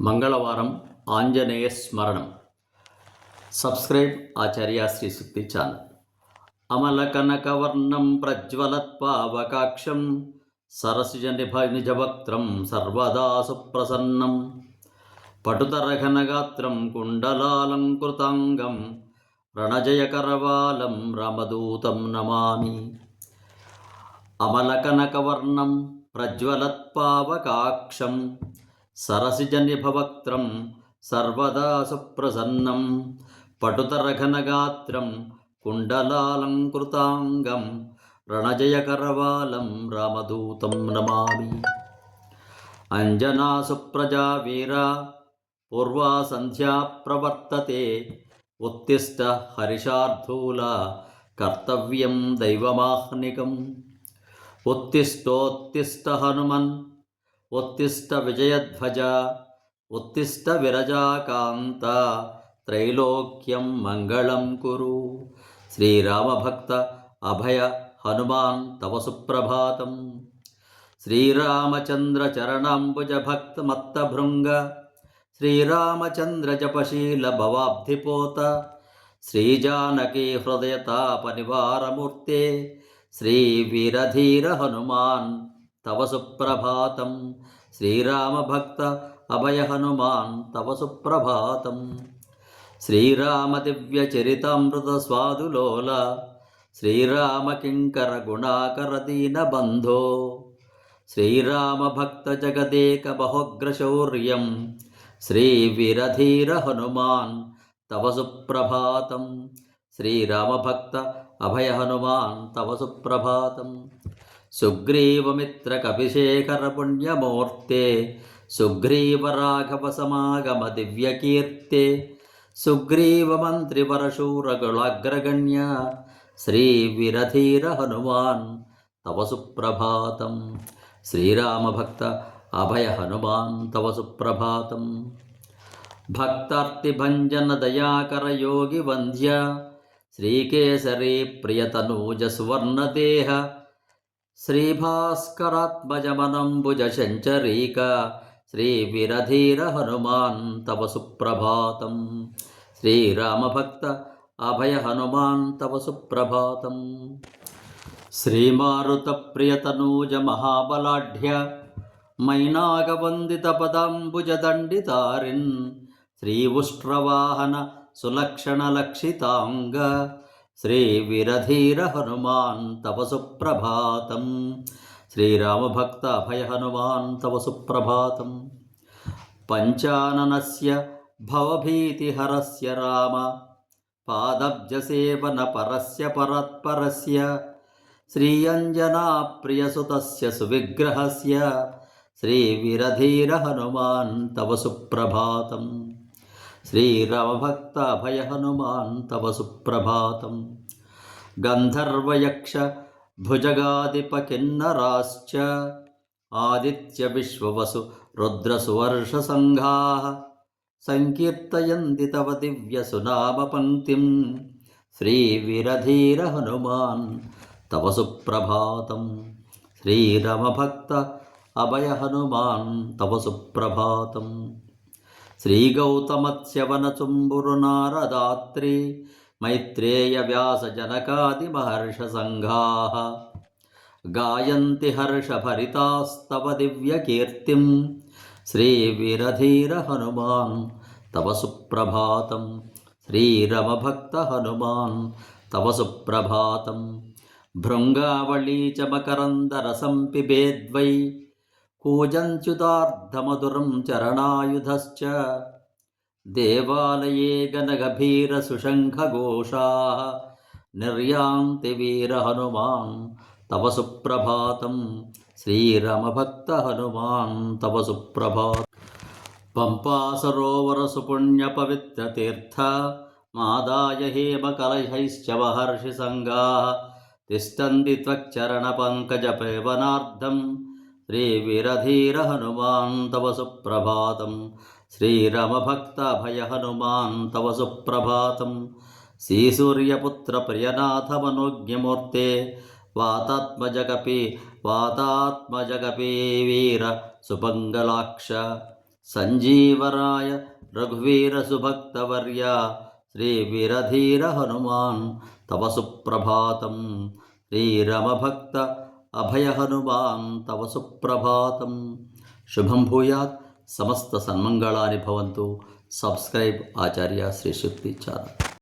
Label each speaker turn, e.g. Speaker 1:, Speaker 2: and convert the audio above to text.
Speaker 1: మంగళవారం ఆంజనేయ స్మరణం. Subscribe Acharya Shri Shakti channel. Amala కనకవర్ణం ప్రజ్వలత్పావకాక్షం సరసిజ నిభ నిజవక్త్రం సర్వదా సుప్రసన్నం. పటుతరఘనగాత్రం కుండలాలంకృతాంగం రణజయకరవాలం రమదూతం నమామి. అమలకనకవర్ణం ప్రజ్వలత్పావకాక్షం సరసిజనిభవక్త్రం సర్వదా సుప్రసన్నం. పటుతరఘనగాత్రం కుండలాలంకృతాంగం రణజయకరవాలం రామదూతం నమామి. అంజనా సుప్రజా వీరా పూర్వా సంధ్యా ప్రవర్తతే ఉత్తిష్ట హరిషార్థూల కర్తవ్యం దైవమాహ్నికం. ఉత్తిష్టోత్తిష్ట హనుమన్ ఉత్తిష్ట విజయధ్వజ ఉత్తిష్ట విరజాకాంత త్రైలోక్యం మంగళం కురు. శ్రీరామభక్త అభయ హనుమాన్ తవ సుప్రభాతం. శ్రీరామచంద్ర చరణాంబుజ భక్త మత్తభృంగ శ్రీరామచంద్ర జపశీల భవాబ్ధిపోత. శ్రీజానకీ హృదయతాప నివారమూర్తే. శ్రీవీరధీర హనుమాన్ తవ సుప్రభాతం శ్రీరామభక్త అభయ హనుమాన్ తవ సుప్రభాతం శ్రీరామ దివ్య చరితామృత స్వాదులోల శ్రీరామ కింకర గుణాకర దీన బంధో శ్రీరామ భక్త జగదేక బహోగ్రశౌర్యం శ్రీ వీరధీర హనుమాన్ తవ సుప్రభాతం శ్రీరామభక్త అభయ హనుమాన్ తవ సుప్రభాతం సుగ్రీవమిత్రకభిషేకర హనుమాన్ తవ సుప్రభాతం శ్రీరామభక్త అభయ హనుమాన్ తవ సుప్రభాతం శ్రీభాస్కరాత్మజమనంబుజ శంచరీక హనుమాన్ తవ సుప్రభాతం శ్రీరామభక్త అభయ హనుమాన్ తవ సుప్రభాతం మహాబలాఢ్య మైనాగవందిత పదాంబుజదండితారిన్ శ్రీ ఉష్ట్రవాహన సులక్షణలక్షితాంగ శ్రీ వీరధీర హనుమాన్ తవ సుప్రభాతం శ్రీరామభక్త అభయ హనుమాన్ తవ సుప్రభాతం పంచాననస్య భవభీతిహరస్య రామ పాదబ్జసేవన పరస్య పరత్పరస్య శ్రీయంజనాప్రియసుతస్య శ్రీరామభక్త అభయ హనుమాన్ తవ సుప్రభాతం గంధర్వయక్ష భుజగాదిప కిన్నరాశ్చ ఆదిత్య విశ్వవసు రుద్రసువర్ష సంఘా సంకీర్తయంతి తవ దివ్య సునామ పంక్తిం హనుమాన్ తవ సుప్రభాతం శ్రీరమభక్త అభయ హనుమాన్ తవ సుప్రభాతం శ్రీగౌతమత్స్యవనచుంబురు నారదాత్రి మైత్రేయ వ్యాస జనకాది మహర్ష సంఘా గాయంతి హర్షభరితాస్తవ దివ్యకీర్తిం శ్రీవీరధీర హనుమాన్ తవ సుప్రభాతం శ్రీరమభక్త హనుమాన్ తవ సుప్రభాతం. భృంగావళీ చ మకరందరసం పిబేద్వై కూజంచ్యుతార్ధమధురం చరణాయుధశ్చ దేవాలయే గణగభీరసుశంఖఘోషా నిర్యాంతి వీరహనుమాన్ తవ సుప్రభాతం శ్రీరమభక్త హనుమాన్ श्रीवीरधीरहनुमान् तव सुप्रभातं श्रीरमभक्तभयहनुमान् तव सुप्रभातं श्रीसूर्यपुत्रप्रियनाथमनुज्ञमूर्ते, वातात्मजगपि वातात्मजगपि वीर सुपङ्गलाक्ष सञ्जीवराय रघुवीरसुभक्तवर्या श्रीवीरधीरहनुमान् तव सुप्रभातं श्रीरमभक्त వీరధీర తవ సుప్రభాతం శుభం భూయాత్ సమస్త సన్మంగళాని భవంతు సబ్స్క్రైబ్ ఆచార్య శ్రీశక్తి ఛానల్